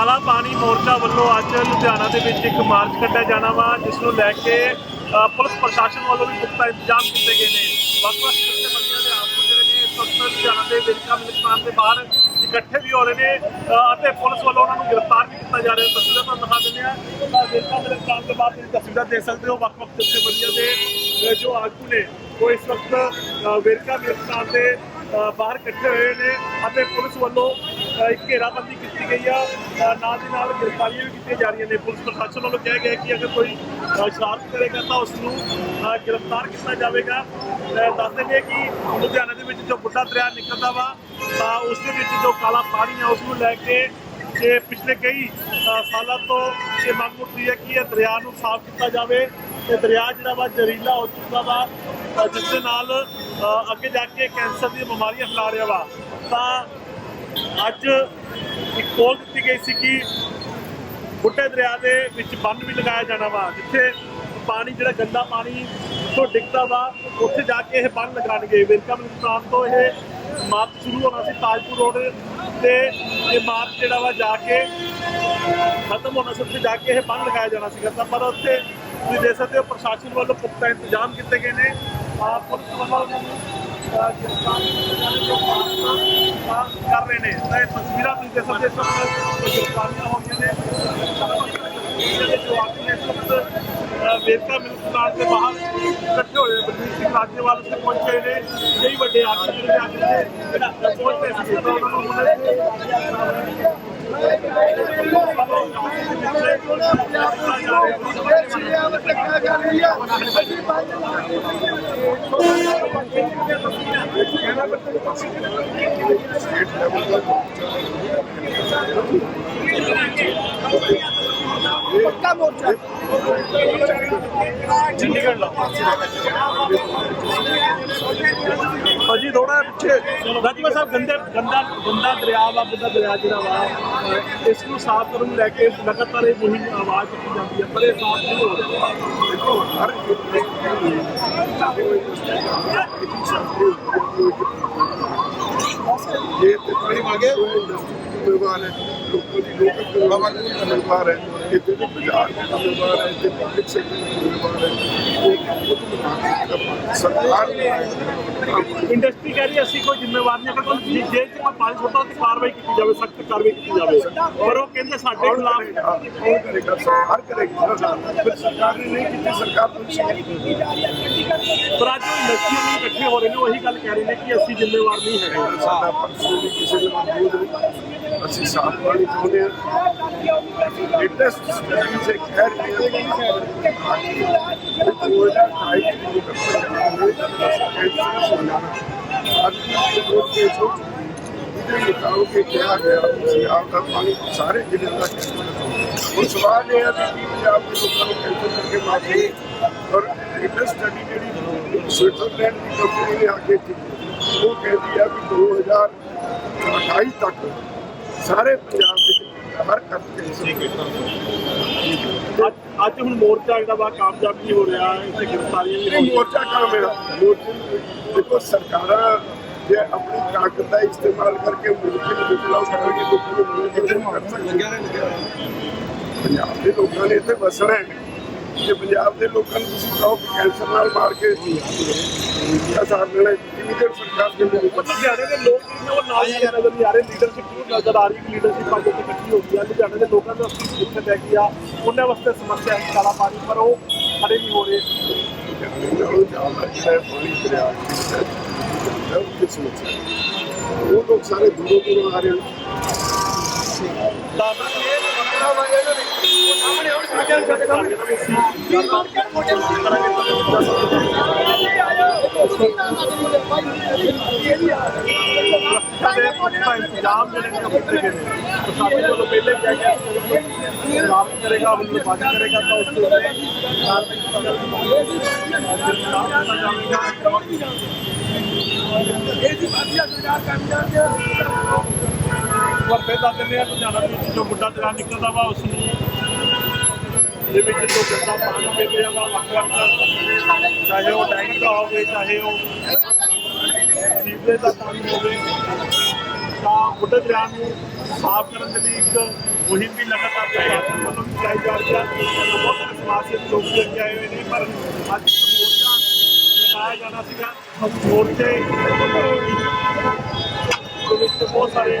ਕਾਲਾ ਪਾਣੀ ਮੋਰਚਾ ਵੱਲੋਂ ਅੱਜ ਲੁਧਿਆਣਾ ਦੇ ਵਿੱਚ ਇੱਕ ਮਾਰਚ ਕੱਢਿਆ ਜਾਣਾ ਵਾ ਜਿਸ ਨੂੰ ਲੈ ਕੇ ਪੁਲਿਸ ਪ੍ਰਸ਼ਾਸਨ ਵੱਲੋਂ ਵੀ ਪੁਖਤਾ ਇੰਤਜ਼ਾਮ ਕੀਤੇ ਗਏ ਨੇ। ਵੱਖ-ਵੱਖ ਜਥੇਬੰਦੀਆਂ ਦੇ ਆਗੂ ਜਿਹੜੇ ਨੇ ਇਸ ਵਕਤ ਲੁਧਿਆਣਾ ਦੇ ਵਿਰਕਾ ਮਿਲਸਤਾਨ ਦੇ ਬਾਹਰ ਇਕੱਠੇ ਵੀ ਹੋ ਰਹੇ ਨੇ ਅਤੇ ਪੁਲਿਸ ਵੱਲੋਂ ਉਹਨਾਂ ਨੂੰ ਗ੍ਰਿਫਤਾਰ ਵੀ ਕੀਤਾ ਜਾ ਰਿਹਾ। ਤਸਵੀਰਾਂ ਤੁਹਾਨੂੰ ਦਿਖਾ ਦਿੰਦੇ ਆ ਤਾਂ ਵਿਰਕਾ ਦੇ ਬਾਹਰ ਤੁਸੀਂ ਤਸਵੀਰਾਂ ਦੇਖ ਸਕਦੇ ਹੋ ਵੱਖ-ਵੱਖ ਜਥੇਬੰਦੀਆਂ ਦੇ ਜੋ ਆਗੂ ਨੇ ਉਹ ਇਸ ਵਕਤ ਅ, ਵਿਰਕਾ ਦੇ ਬਾਹਰ ਇਕੱਠੇ ਹੋਏ ਨੇ ਅਤੇ ਪੁਲਿਸ ਵੱਲੋਂ ਘੇਰਾਬੰਦੀ ਕੀਤੀ ਗਈ ਆ। ਨਾਲ ਦੀ ਨਾਲ ਗ੍ਰਿਫਤਾਰੀਆਂ ਵੀ ਕੀਤੀਆਂ ਜਾ ਰਹੀਆਂ ਨੇ। ਪੁਲਿਸ ਪ੍ਰਸ਼ਾਸਨ ਵੱਲੋਂ ਕਿਹਾ ਗਿਆ ਕਿ ਅਗਰ ਕੋਈ ਸ਼ਰਾਰਤ ਕਰੇਗਾ ਤਾਂ ਉਸ ਨੂੰ ਗ੍ਰਿਫਤਾਰ ਕੀਤਾ ਜਾਵੇਗਾ। ਦੱਸ ਦਿੰਦੇ ਕਿ ਲੁਧਿਆਣਾ ਦੇ ਵਿੱਚ ਜੋ ਬੁੱਢਾ ਦਰਿਆ ਨਿਕਲਦਾ ਵਾ, ਤਾਂ ਉਸ ਦੇ ਵਿੱਚ ਜੋ ਕਾਲਾ ਪਾਣੀ ਆ ਉਸ ਨੂੰ ਲੈ ਕੇ ਕਿ ਪਿਛਲੇ ਕਈ ਸਾਲਾਂ ਤੋਂ ਇਹ ਮੰਗ ਉੱਠ ਹੈ ਕਿ ਇਹ ਦਰਿਆ ਨੂੰ ਸਾਫ਼ ਕੀਤਾ ਜਾਵੇ। ਤੇ ਦਰਿਆ ਜਿਹੜਾ ਵਾ ਜ਼ਹਿਰੀਲਾ ਹੋ ਚੁੱਕਾ ਵਾ ਜਿਸ ਦੇ ਨਾਲ ਅੱਗੇ ਜਾ ਕੇ ਕੈਂਸਰ ਦੀਆਂ ਬਿਮਾਰੀਆਂ ਫੈਲਾ ਰਿਹਾ ਵਾ। ਤਾਂ ਅੱਜ ਇੱਕ ਕੋਲ ਦਿੱਤੀ ਗਈ ਸੀ ਕਿ ਬੁੱਢੇ ਦਰਿਆ ਦੇ ਵਿੱਚ ਬੰਨ ਵੀ ਲਗਾਇਆ ਜਾਣਾ ਵਾ, ਜਿੱਥੇ ਪਾਣੀ, ਜਿਹੜਾ ਗੰਦਾ ਪਾਣੀ ਤੋਂ ਡਿੱਗਦਾ ਵਾ, ਉੱਥੇ ਜਾ ਕੇ ਇਹ ਬੰਨ ਲਗਾਣਗੇ ਵੈਲਕਮ ਸਥਾਨ ਤੋਂ ਇਹ ਮਾਰਚ ਸ਼ੁਰੂ ਹੋਣਾ ਸੀ, ਤਾਜਪੁਰ ਰੋਡ ਤੇ ਇਹ ਮਾਰਚ ਜਿਹੜਾ ਵਾ ਜਾ ਕੇ ਖਤਮ ਹੋਣਾ ਸੀ, ਉੱਥੇ ਜਾ ਕੇ ਇਹ ਬੰਨ ਲਗਾਇਆ ਜਾਣਾ ਸੀਗਾ। ਤਾਂ ਪਰ ਉੱਥੇ ਤੁਸੀਂ ਦੇਖ ਸਕਦੇ ਹੋ ਪ੍ਰਸ਼ਾਸਨ ਵੱਲੋਂ ਪੁਖਤਾ ਇੰਤਜ਼ਾਮ ਕੀਤੇ ਗਏ ਨੇ। ਆਪ ਪੁਲਿਸ ਵੱਲੋਂ ਉਹਨਾਂ ਕਰ ਰਹੇ ਨੇ ਤਾਂ ਇਹ ਤਸਵੀਰਾਂ ਤੁਸੀਂ ਦੇਖ ਸਕਦੇ ਹੋ ਗ੍ਰਿਫਤਾਰੀਆਂ ਹੋ ਗਈਆਂ ਨੇ ਜਿਹੜੇ ਜੋ ਨੇ ਇਸ ਵੇਰਕਾ ਮਿਲਸਟਾਨ ਦੇ ਬਾਹਰ ਇਕੱਠੇ ਹੋਏ ਬਲਵੀਰ ਸਿੰਘ ਰਾਜੇਵਾਲ ਉੱਥੇ ਪਹੁੰਚੇ ਨੇ ਕਈ ਵੱਡੇ ਆਗੂ ਜਿਹੜੇ ਅੱਜ ਦੇ ਜਿਹੜਾ ਪਹੁੰਚੇ ਸੀ ਤਾਂ ਉਹਨਾਂ ਨੂੰ ਉਹਨਾਂ ਪੱਕਾ ਮੋਰਚਾ। ਚੰਡੀਗੜ੍ਹ ਲਾ ਭਾਜੀ ਥੋੜਾ ਪਿੱਛੇ। ਰਾਜੀਵਾ ਸਾਹਿਬ, ਗੰਦੇ ਗੰਦਾ ਗੰਦਾ ਦਰਿਆ ਵਾ, ਗੰਦਾ ਦਰਿਆ ਜਿਹੜਾ ਵਾ ਇਸ ਨੂੰ ਸਾਫ਼ ਕਰਨ ਨੂੰ ਲੈ ਕੇ ਲਗਾਤਾਰ ਇਹ ਮੁਹਿੰਮ ਆਵਾਜ਼ ਚੁੱਕੀ ਜਾਂਦੀ ਹੈ, ਪਰ ਇਹ ਸਾਫ਼ ਨਹੀਂ ਹੋ ਰਿਹਾ। ਦੇਖੋ, ਹਰ ਇਹ ਤੇ ਬੜੀ ਮੰਗੇ ਜ਼ਿੰਮੇਵਾਰ ਹੈ ਲੋਕਾਂ ਦੀ ਲੋਕਲ ਜ਼ਿੰਮੇਵਾਰ ਹੈ ਜ਼ਿੰਮੇਵਾਰ ਹੈ ਇੱਥੇ ਦੇ ਬਾਜ਼ਾਰ ਦੇ ਜ਼ਿੰਮੇਵਾਰ ਹੈ ਇੱਥੇ ਪਬਲਿਕ ਸੈਕਟਰ ਦੀ ਜ਼ਿੰਮੇਵਾਰ ਹੈ ਉਹ ਉਹ ਸਰਕਾਰ ਨੇ ਇੰਡਸਟਰੀ ਕਹਿ ਰਹੀ ਹੈ ਅਸੀਂ ਕੋਈ ਜ਼ਿੰਮੇਵਾਰ ਨਹੀਂ ਅਗਰ ਕੋਈ ਜੇ ਜੇ ਪਾਣੀ ਛੋਟਾ ਤੇ ਕਾਰਵਾਈ ਕੀਤੀ ਜਾਵੇ ਸਖਤ ਕਾਰਵਾਈ ਕੀਤੀ ਜਾਵੇ। ਪਰ ਉਹ ਕਹਿੰਦੇ ਸਾਡੇ ਖਿਲਾਫ ਕੌਣ ਕਰੇਗਾ? ਸਰਕਾਰ ਕਰੇਗੀ ਨਾ। ਫਿਰ ਸਰਕਾਰ ਨੇ ਨਹੀਂ ਕੀਤੀ ਸਰਕਾਰ ਤੋਂ ਪਰ ਅੱਜ ਉਹ ਇੰਡਸਟਰੀ ਨੂੰ ਇਕੱਠੇ ਹੋ ਰਹੇ ਨੇ ਉਹੀ ਗੱਲ ਕਹਿ ਰਹੇ ਨੇ ਕਿ ਅਸੀਂ ਜ਼ਿੰਮੇਵਾਰ ਨਹੀਂ ਹੈਗੇ। ਸਾਡਾ ਪਰਸੋਂ ਕਿਸੇ ਦੇ ਮੌਜੂਦ ਨਹੀਂ ਅਸੀਂ ਸਾਫ਼ ਪਾਣੀ ਚਾਹੁੰਦੇ ਹਾਂ ਲੇਟੈਸਟ ਸਟੱਡੀਜ਼ ਇਹ ਕਹਿ ਰਹੀਆਂ ਨੇ ਕਿ ਉਹ ਜਿਹੜਾ ਹਾਈ ਨੂੰ ਅੱਜ ਦੀ ਰੋਡ ਤੇ ਸੋਚ ਇਹਦੇ ਮੁਤਾਬਕ ਇਹ ਕਿਹਾ ਗਿਆ ਕਿ ਆਪ ਦਾ ਪਾਣੀ ਸਾਰੇ ਜ਼ਿਲ੍ਹੇ ਦਾ ਕੈਂਸਰ ਹੁਣ ਸਵਾਲ ਇਹ ਹੈ ਕਿ ਪੰਜਾਬ ਦੇ ਲੋਕਾਂ ਨੂੰ ਕੈਂਸਰ ਕਰਕੇ ਮਾਰਦੇ ਔਰ ਲੇਟੈਸਟ ਸਟੱਡੀ ਜਿਹੜੀ ਸਵਿਟਜ਼ਰਲੈਂਡ ਦੀ ਕੰਪਨੀ ਨੇ ਆ ਕੇ ਕੀਤੀ ਉਹ ਕਹਿੰਦੀ ਆ ਕਿ 2028 ਤੱਕ ਸਾਰੇ ਪੰਜਾਬ ਵਿੱਚ ਹਰ ਕੈਂਸਰ ਅੱਜ ਅੱਜ ਹੁਣ ਮੋਰਚਾ ਜਿਹੜਾ ਵਾ ਕਾਮਯਾਬ ਨਹੀਂ ਹੋ ਰਿਹਾ ਇੱਥੇ ਗ੍ਰਿਫਤਾਰੀਆਂ ਵੀ ਇਹ ਹੋਈਆਂ ਮੋਰਚਾ ਕੰਮ ਹੈ ਮੋਰਚੇ ਦੇਖੋ ਸਰਕਾਰਾਂ ਜੇ ਆਪਣੀ ਤਾਕਤ ਦਾ ਇਸਤੇਮਾਲ ਕਰਕੇ ਮੁਲਕ ਨੂੰ ਬਦਲਾਅ ਕਰਨਗੇ ਲੋਕਾਂ ਨੂੰ ਕਰ ਸਕਦੇ ਪੰਜਾਬ ਦੇ ਲੋਕਾਂ ਨੇ ਇੱਥੇ ਵਸਣਾ ਹੈ। ਜੇ ਪੰਜਾਬ ਦੇ ਲੋਕਾਂ ਨੂੰ ਤੁਸੀਂ ਕਹੋ ਕਿ ਕੈਂਸਰ ਨਾਲ ਮਾਰ ਕੇ ਕੀ ਇਮੀਡੀਏਟ ਸਰਕਾਰ ਦੇ ਲੁਧਿਆਣੇ ਦੇ ਲੋਕ ਉਹ ਨਾਲ ਹੀ ਨਜ਼ਰ ਨਹੀਂ ਆ ਰਹੇ ਲੀਡਰਸ਼ਿਪ ਨੂੰ ਨਜ਼ਰ ਆ ਰਹੀ ਲੀਡਰਸ਼ਿਪ ਅੱਜ ਇੱਥੇ ਇਕੱਠੀ ਹੋ ਗਈ ਆ ਲੁਧਿਆਣੇ ਦੇ ਲੋਕਾਂ ਅਸੀਂ ਜਿੱਥੇ ਬੈ ਗਈ ਆ ਉਹਨਾਂ ਵਾਸਤੇ ਸਮੱਸਿਆ ਹੈ ਕਾਲਾ ਪਾਣੀ ਪਰ ਉਹ ਖੜੇ ਨਹੀਂ ਹੋ ਰਹੇ। ਹੈ ਹੈ ਉਹ ਲੋਕ ਸਾਰੇ ਦੂਰੋਂ ਦੂਰੋਂ ਆ ਰਹੇ ਨੇ। ਤਾਂ ਸਾਡੇ ਪੁਖਤਾ ਇੰਤਜ਼ਾਮ ਨੇ ਉਹ ਕੀਤੇ ਗਏ ਪਹਿਲੇ ਕਿਹਾ ਗਿਆ ਸੀ ਕਰੇਗਾ ਵੱਲੋਂ ਬੰਦ ਕਰੇਗਾ ਤਾਂ ਉਸ ਤੋਂ ਇਹ ਜੀ ਵਧੀਆ ਸਰਕਾਰ ਕਰ ਜਾਂਦੇ ਪਰ ਫਿਰ ਦੱਸ ਦਿੰਦੇ ਆ, ਲੁਧਿਆਣਾ ਦੇ ਵਿੱਚ ਜੋ ਬੁੱਢਾ ਦਰਿਆ ਨਿਕਲਦਾ ਵਾ, ਉਸ ਨੂੰ ਦੇ ਵਿੱਚ ਜੋ ਗੰਦਾ ਪਾਣੀ ਪੈ ਰਿਹਾ ਵਾ ਵੱਖ ਵੱਖ ਚਾਹੇ ਉਹ ਟੈਂਕ ਦਾ ਹੋਵੇ, ਚਾਹੇ ਉਹ ਸੀਵਰੇਜ ਦਾ ਪਾਣੀ ਹੋਵੇ, ਤਾਂ ਬੁੱਢੇ ਦਰਿਆ ਨੂੰ ਸਾਫ਼ ਕਰਨ ਦੇ ਲਈ ਇੱਕ ਮੁਹਿੰਮ ਵੀ ਲਗਾਤਾਰ ਪ੍ਰਸ਼ਾਸਨ ਵੱਲੋਂ ਵੀ। ਚਲਾਈ ਜਾ ਰਹੀ ਹੈ ਬਹੁਤ ਸਾਰੇ ਸਮਾਜ ਸੇਵੀ ਲੋਕ ਵੀ ਅੱਗੇ ਆਏ ਹੋਏ ਨੇ, ਪਰ ਅੱਜ ਇੱਕ ਮੋਰਚਾ ਲਗਾਇਆ ਜਾਣਾ ਸੀਗਾ। ਮੋਰਚੇ ਦੇ ਵਿੱਚ ਬਹੁਤ ਸਾਰੇ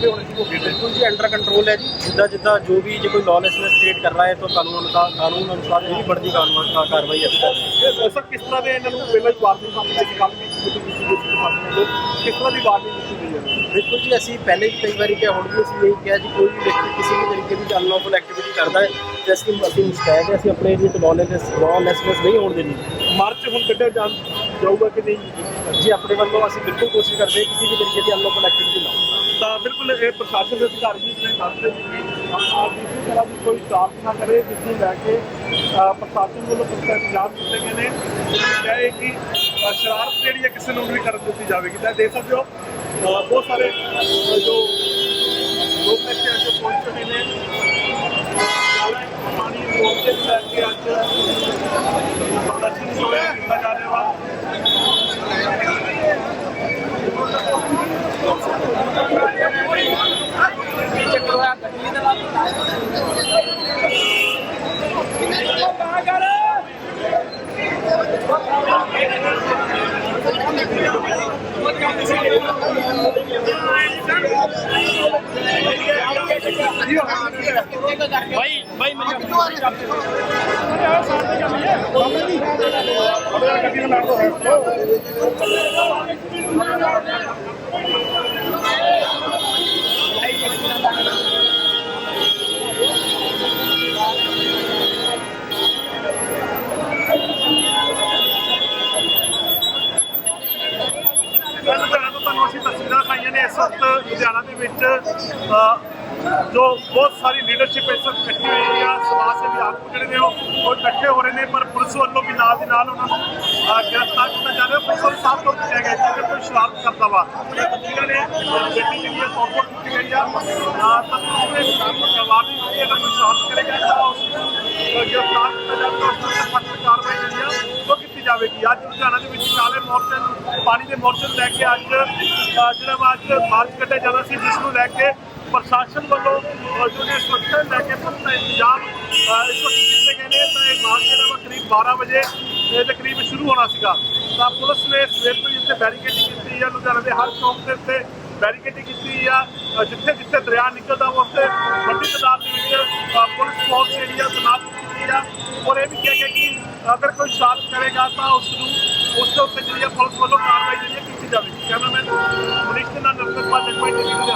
बिल्कुल जी अंडर कंट्रोल है जी जिदा जिदा जो भी जो कोई लॉलेसनेस क्रिएट कर रहा है तो कानून अनुसार कानून ਬਣਦੀ ਕਾਨੂੰਨ ਦੀ ਵਾਰਨਿੰਗ ਦਿੱਤੀ ਗਈ ਹੈ? ਬਿਲਕੁਲ ਜੀ ਅਸੀਂ ਪਹਿਲੇ ਵੀ ਕਈ ਵਾਰੀ ਕਿਹਾ ਹੁਣ ਵੀ ਅਸੀਂ ਇਹੀ ਕਿਹਾ ਜੀ ਕੋਈ ਵੀ ਵਿਅਕਤੀ ਕਿਸੇ ਵੀ ਤਰੀਕੇ ਦੀ ਅਨਲੌਫਲ ਐਕਟੀਵਿਟੀ ਕਰਦਾ ਹੈ ਤੇ ਅਸੀਂ ਅਸੀਂ ਮੁਸਤੈਦ ਹੈ ਅਸੀਂ ਆਪਣੇ ਏਰੀਆ ਚ ਲੌਲੈਸਨੈਸ ਲੌਲੈਸਨੈਸ ਨਹੀਂ ਹੋਣ ਦੇਣੀ। ਮਾਰਚ ਹੁਣ ਕੱਢਿਆ ਜਾਣ ਜਾਊਗਾ ਕਿ ਨਹੀਂ? ਜੀ ਆਪਣੇ ਵੱਲੋਂ ਅਸੀਂ ਬਿਲਕੁਲ ਕੋਸ਼ਿਸ਼ ਕਰਦੇ ਹਾਂ ਕਿਸੇ ਵੀ ਤਰੀਕੇ ਦੀ ਅਨਲੌਫਲ ਐਕਟੀਵਿਟੀ ਨਾ ਹੋਵੇ। ਤਾਂ ਬਿਲਕੁਲ ਇਹ ਪ੍ਰਸ਼ਾਸਨ ਦੇ ਅਧਿਕਾਰੀ ਜੀ ਨੇ ਦੱਸਦੇ ਸੀ ਕਿ ਆਪਾਂ ਕਿਸੇ ਤਰ੍ਹਾਂ ਦੀ ਕੋਈ ਸ਼ਰਾਰਤ ਨਾ ਕਰੇ ਜਿਸ ਨੂੰ ਲੈ ਕੇ ਪ੍ਰਸ਼ਾਸਨ ਵੱਲੋਂ ਪੁਖਤਾ ਇੰਤਜ਼ਾਮ ਕੀਤੇ ਗਏ ਨੇ। ਜਿਹਨੂੰ ਕਿਹਾ ਕਿ ਅ, ਸ਼ਰਾਰਤ ਜਿਹੜੀ ਹੈ ਕਿਸੇ ਨੂੰ ਵੀ ਕਰਨ ਦਿੱਤੀ ਜਾਵੇਗੀ। ਤਾਂ ਦੇਖ ਸਕਦੇ ਹੋ ਬਹੁਤ ਸਾਰੇ ਜੋ ਲੋਕ ਇੱਥੇ ਆ ਅੱਜ ਪਹੁੰਚ ਚੁੱਕੇ ਨੇ। ਜ਼ਿਆਦਾ ਪਾਣੀ ਮੋਰਚੇ ਨੂੰ ਲੈ ਕੇ ਅੱਜ ਪ੍ਰਦਰਸ਼ਨ ਜੋ ਹੈ ਕੀਤਾ ਜਾ ਰਿਹਾ ਵਾ ਲੁਧਿਆਣਾ ਤੋਂ ਤੁਹਾਨੂੰ ਅਸੀਂ ਤਸਵੀਰਾਂ ਦਿਖਾਈਆਂ ਨੇ ਇਸ ਵਕਤ ਲੁਧਿਆਣਾ ਦੇ ਵਿੱਚ ਜੋ ਬਹੁਤ ਸਾਰੀ ਲੀਡਰਸ਼ਿਪ ਇਸ ਵਕਤ ਇਕੱਠੀ ਹੋਈ ਆ ਸਮਾਜ ਸੇਵੀ ਆਗੂ ਜਿਹੜੇ ਨੇ ਉਹ ਇਕੱਠੇ ਹੋ ਰਹੇ ਨੇ, ਪਰ ਪੁਲਿਸ ਵੱਲੋਂ ਵੀ ਨਾਲ ਦੀ ਨਾਲ ਉਹਨਾਂ ਨੂੰ ਗ੍ਰਿਫਤਾਰ ਕੀਤਾ ਜਾ ਰਿਹਾ। ਪੁਲਿਸ ਵੱਲੋਂ ਸਾਫ਼ ਤੌਰ ਤੇ ਕਿਹਾ ਗਿਆ ਕਿ ਕੋਈ ਸ਼ਰਾਰਤ ਕਰਦਾ ਵਾ ਜਿਹਨਾਂ ਨੇ ਗੱਡੀ ਜਿਹੜੀ ਹੈ ਤੋੜ ਕੀਤੀ ਗਈ ਆ ਤਾਂ ਪੁਲਿਸ ਨੇ ਜਵਾਬ ਨਹੀਂ ਦਿੱਤੀ ਅਗਰ ਕੋਈ ਸ਼ਰਾਰਤ ਕਰੇਗਾ ਤਾਂ ਉਸ ਗ੍ਰਿਫਤਾਰ ਕੀਤਾ ਜਾਵੇਗਾ ਉਸ ਤੇ ਸਖਤ ਕਾਰਵਾਈ ਜਾਵੇਗੀ। ਅੱਜ ਲੁਧਿਆਣਾ ਦੇ ਵਿੱਚ ਕਾਲੇ ਮੋਰਚੇ ਨੂੰ ਪਾਣੀ ਦੇ ਮੋਰਚੇ ਨੂੰ ਲੈ ਕੇ ਅੱਜ ਜਿਹੜਾ ਵਾ ਅੱਜ ਮਾਰਚ ਕੱਢਿਆ ਜਾਣਾ ਸੀ ਜਿਸ ਨੂੰ ਲੈ ਕੇ ਪ੍ਰਸ਼ਾਸਨ ਵੱਲੋਂ ਅ, ਸੁਰੱਖਿਆ ਨੂੰ ਲੈ ਕੇ ਪੂਰਾ ਇੰਤਜ਼ਾਮ ਇਸ ਵਕਤ ਕੀਤੇ ਗਏ ਨੇ। ਤਾਂ ਇਹ ਮਾਰਚ ਜਿਹੜਾ ਵਾ ਕਰੀਬ 12 ਵਜੇ ਇਹ ਦੇ ਸ਼ੁਰੂ ਹੋਣਾ ਸੀਗਾ। ਤਾਂ ਪੁਲਿਸ ਨੇ ਸਵੇਰ ਤੋਂ ਹੀ ਇੱਥੇ ਬੈਰੀਕੇਡਿੰਗ ਕੀਤੀ ਆ। ਲੁਧਿਆਣਾ ਦੇ ਹਰ ਚੌਂਕ ਦੇ ਉੱਤੇ ਬੈਰੀਕੇਡਿੰਗ ਕੀਤੀ ਆ। ਜਿੱਥੇ ਜਿੱਥੇ ਦਰਿਆ ਨਿਕਲਦਾ ਉੱਥੇ ਵੱਡੀ ਤਾਦਾਦ ਦੇ ਵਿੱਚ ਪੁਲਿਸ ਫੋਰਸ ਜਿਹੜੀ ਆ ਤੈਨਾਤ ਕੀਤੀ ਆ। ਔਰ ਇਹ ਵੀ ਕਿਹਾ ਗਿਆ ਕਿ ਅਗਰ ਕੋਈ ਸ਼ਰਾਰਤ ਕਰੇਗਾ ਤਾਂ ਉਸ ਨੂੰ, ਉਸ ਦੇ ਉੱਤੇ ਜਿਹੜੀ ਆ ਪੁਲਿਸ ਵੱਲੋਂ ਕਾਰਵਾਈ ਜਿਹੜੀ ਆ ਕੀਤੀ ਜਾਵੇਗੀ। ਕੈਮਰਾਮੈਨ ਮੁਨੀਸ਼ ਦੇ ਨਾਲ ਨਰਸਰ ਪਾਲ ਜਗਮਈ ਟੀਵੀ